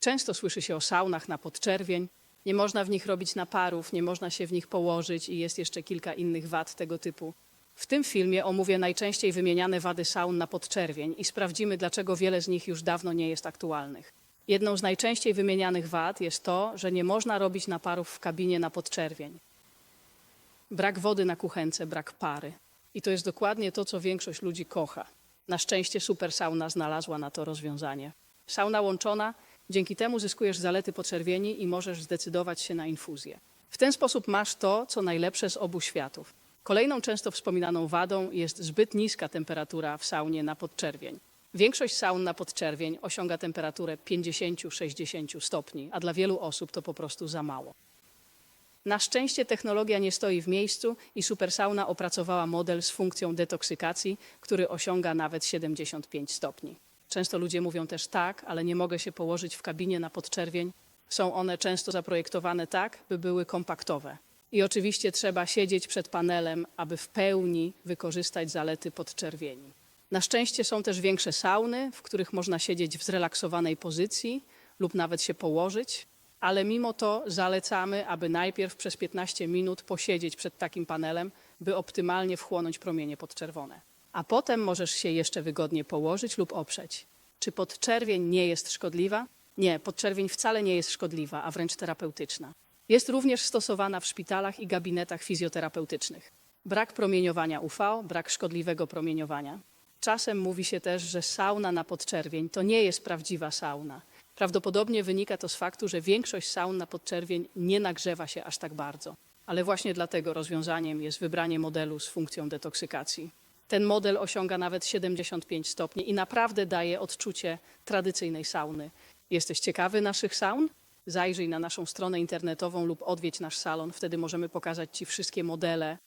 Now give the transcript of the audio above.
Często słyszy się o saunach na podczerwień. Nie można w nich robić naparów, nie można się w nich położyć i jest jeszcze kilka innych wad tego typu. W tym filmie omówię najczęściej wymieniane wady saun na podczerwień i sprawdzimy, dlaczego wiele z nich już dawno nie jest aktualnych. Jedną z najczęściej wymienianych wad jest to, że nie można robić naparów w kabinie na podczerwień. Brak wody na kuchence, brak pary. I to jest dokładnie to, co większość ludzi kocha. Na szczęście super sauna znalazła na to rozwiązanie. Sauna łączona, dzięki temu zyskujesz zalety podczerwieni i możesz zdecydować się na infuzję. W ten sposób masz to, co najlepsze z obu światów. Kolejną często wspominaną wadą jest zbyt niska temperatura w saunie na podczerwień. Większość saun na podczerwień osiąga temperaturę 50-60 stopni, a dla wielu osób to po prostu za mało. Na szczęście technologia nie stoi w miejscu i Supersauna opracowała model z funkcją detoksykacji, który osiąga nawet 75 stopni. Często ludzie mówią też tak, ale nie mogę się położyć w kabinie na podczerwień. Są one często zaprojektowane tak, by były kompaktowe. I oczywiście trzeba siedzieć przed panelem, aby w pełni wykorzystać zalety podczerwieni. Na szczęście są też większe sauny, w których można siedzieć w zrelaksowanej pozycji lub nawet się położyć, ale mimo to zalecamy, aby najpierw przez 15 minut posiedzieć przed takim panelem, by optymalnie wchłonąć promienie podczerwone. A potem możesz się jeszcze wygodnie położyć lub oprzeć. Czy podczerwień nie jest szkodliwa? Nie, podczerwień wcale nie jest szkodliwa, a wręcz terapeutyczna. Jest również stosowana w szpitalach i gabinetach fizjoterapeutycznych. Brak promieniowania UV, brak szkodliwego promieniowania. Czasem mówi się też, że sauna na podczerwień to nie jest prawdziwa sauna. Prawdopodobnie wynika to z faktu, że większość saun na podczerwień nie nagrzewa się aż tak bardzo. Ale właśnie dlatego rozwiązaniem jest wybranie modelu z funkcją detoksykacji. Ten model osiąga nawet 75 stopni i naprawdę daje odczucie tradycyjnej sauny. Jesteś ciekawy naszych saun? Zajrzyj na naszą stronę internetową lub odwiedź nasz salon, wtedy możemy pokazać Ci wszystkie modele